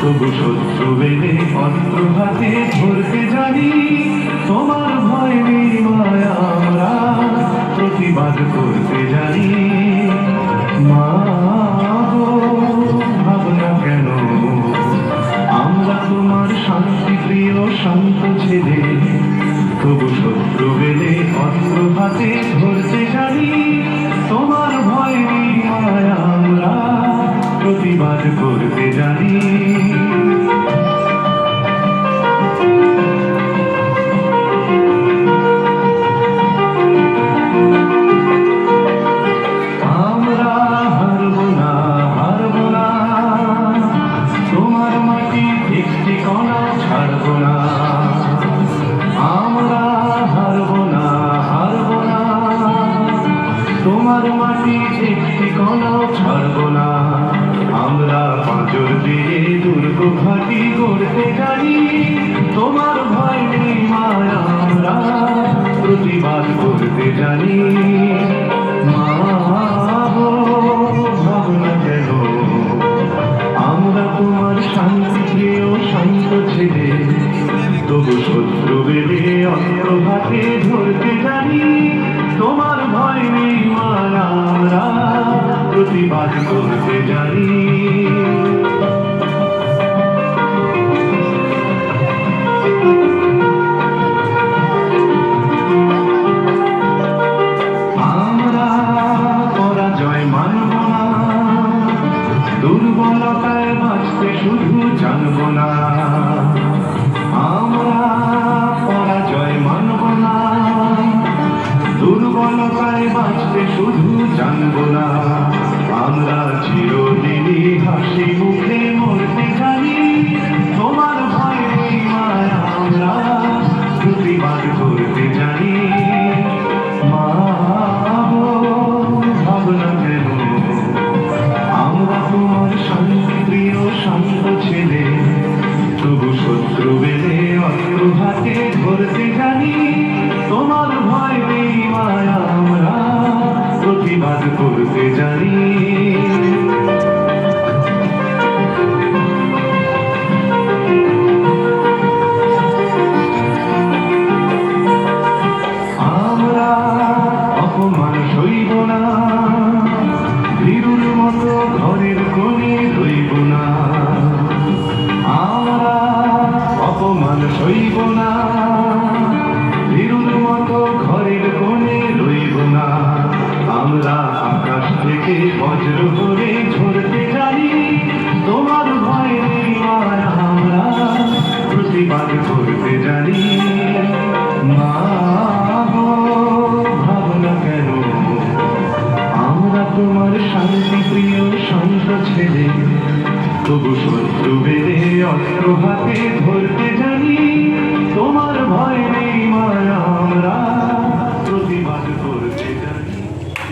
তবু শত্রু বেলে অস্ত্র হাতে ধরতে জানি, তোমার ভয় নেই মায়া আমরা, প্রতিবাদ করতে জানি। মা ভাবনা কেন? আমরা তোমার শান্তি প্রিয়, শান্ত ছেলে। তবু শত্রু বেলে অস্ত্র হাতে ধরতে প্রতিবাদ করতে জানি। গড়তে জানি তোমার ভয় নেই মায়া আমরা প্রতিবাদ করতে জানি আমরা তোমার শান্তি প্রিয় শান্ত ছেলে। তবু শত্রু অস্ত্র ধরতে জানি তোমার ভয় নেই মায়া আমরা প্রতিবাদ করতে জানি শুধু জানব না। জানি। আমরা অপমান সইব না ভীরুর মতো ঘরের কোণে রইব না। আমরা অপমান সইব না ভাবনা কেন? আমরা তোমার শান্তি শান্ত ছেলে তবু শত্রু বেড়ে অস্ত্র ধরতে